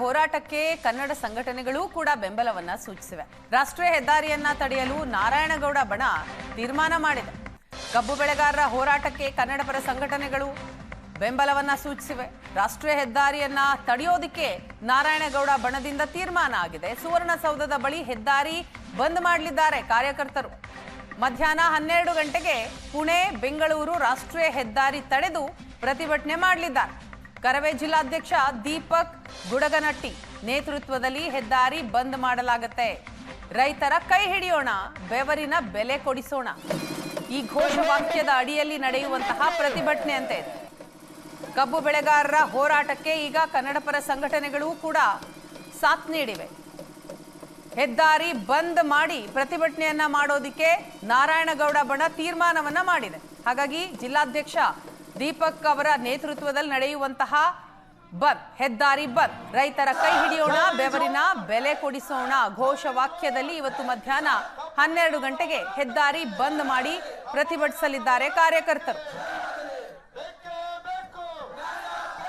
ಹೋರಾಟಕ್ಕೆ ಕನ್ನಡ ಸಂಘಟನೆಗಳೂ ಕೂಡ ಬೆಂಬಲವನ್ನ ಸೂಚಿಸಿವೆ. ರಾಷ್ಟ್ರೀಯ ಹೆದ್ದಾರಿಯನ್ನ ತಡೆಯಲು ನಾರಾಯಣಗೌಡ ಬಣ ತೀರ್ಮಾನ ಮಾಡಿದೆ. ಕಬ್ಬು ಬೆಳೆಗಾರರ ಹೋರಾಟಕ್ಕೆ ಕನ್ನಡಪರ ಸಂಘಟನೆಗಳು ಬೆಂಬಲವನ್ನ ಸೂಚಿಸಿವೆ. ರಾಷ್ಟ್ರೀಯ ಹೆದ್ದಾರಿಯನ್ನ ತಡೆಯೋದಿಕ್ಕೆ ನಾರಾಯಣಗೌಡ ಬಣದಿಂದ ತೀರ್ಮಾನ ಆಗಿದೆ. ಸುವರ್ಣಸೌಧದ ಬಳಿ ಹೆದ್ದಾರಿ ಬಂದ್ ಮಾಡಲಿದ್ದಾರೆ ಕಾರ್ಯಕರ್ತರು. ಮಧ್ಯಾಹ್ನ ಹನ್ನೆರಡು ಗಂಟೆಗೆ ಪುಣೆ, ಬೆಂಗಳೂರು ರಾಷ್ಟ್ರೀಯ ಹೆದ್ದಾರಿ ತಡೆದು ಪ್ರತಿಭಟನೆ ಮಾಡಲಿದ್ದಾರೆ. ಕರವೇ ಜಿಲ್ಲಾಧ್ಯಕ್ಷ ದೀಪಕ್ ಗುಡಗನಟ್ಟಿ ನೇತೃತ್ವದಲ್ಲಿ ಹೆದ್ದಾರಿ ಬಂದ್ ಮಾಡಲಾಗುತ್ತೆ. ರೈತರ ಕೈ ಹಿಡಿಯೋಣ, ಬೆವರಿನ ಬೆಲೆ ಕೊಡಿಸೋಣ. ಈ ಘೋಷವಾಕ್ಯದ ಅಡಿಯಲ್ಲಿ ನಡೆಯುವಂತಹ ಪ್ರತಿಭಟನೆ ಅಂತ ಇದೆ ಕಬ್ಬು ಬೆಳೆಗಾರರ ಹೋರಾಟಕ್ಕೆ ಈಗ ಕನ್ನಡಪರ ಸಂಘಟನೆಗಳು ಕೂಡ ಸಾಥ್ ನೀಡಿವೆ. ಹೆದ್ದಾರಿ ಬಂದ್ ಮಾಡಿ ಪ್ರತಿಭಟನೆಯನ್ನ ಮಾಡೋದಿಕ್ಕೆ ನಾರಾಯಣಗೌಡ ಬಣ ತೀರ್ಮಾನವನ್ನ ಮಾಡಿದೆ. ಹಾಗಾಗಿ ಜಿಲ್ಲಾಧ್ಯಕ್ಷ ದೀಪಕ್ ಅವರ ನೇತೃತ್ವದಲ್ಲಿ ನಡೆಯುವಂತಹ ಬಂದ್, ಹೆದ್ದಾರಿ ಬಂದ್. ರೈತರ ಕೈ ಹಿಡಿಯೋಣ, ಬೆವರಿನ ಬೆಲೆ ಕೊಡಿಸೋಣ. ಘೋಷವಾಕ್ಯದಲ್ಲಿ ಇವತ್ತು ಮಧ್ಯಾಹ್ನ ಹನ್ನೆರಡು ಗಂಟೆಗೆ ಹೆದ್ದಾರಿ ಬಂದ್ ಮಾಡಿ ಪ್ರತಿಭಟಿಸಲಿದ್ದಾರೆ ಕಾರ್ಯಕರ್ತರು.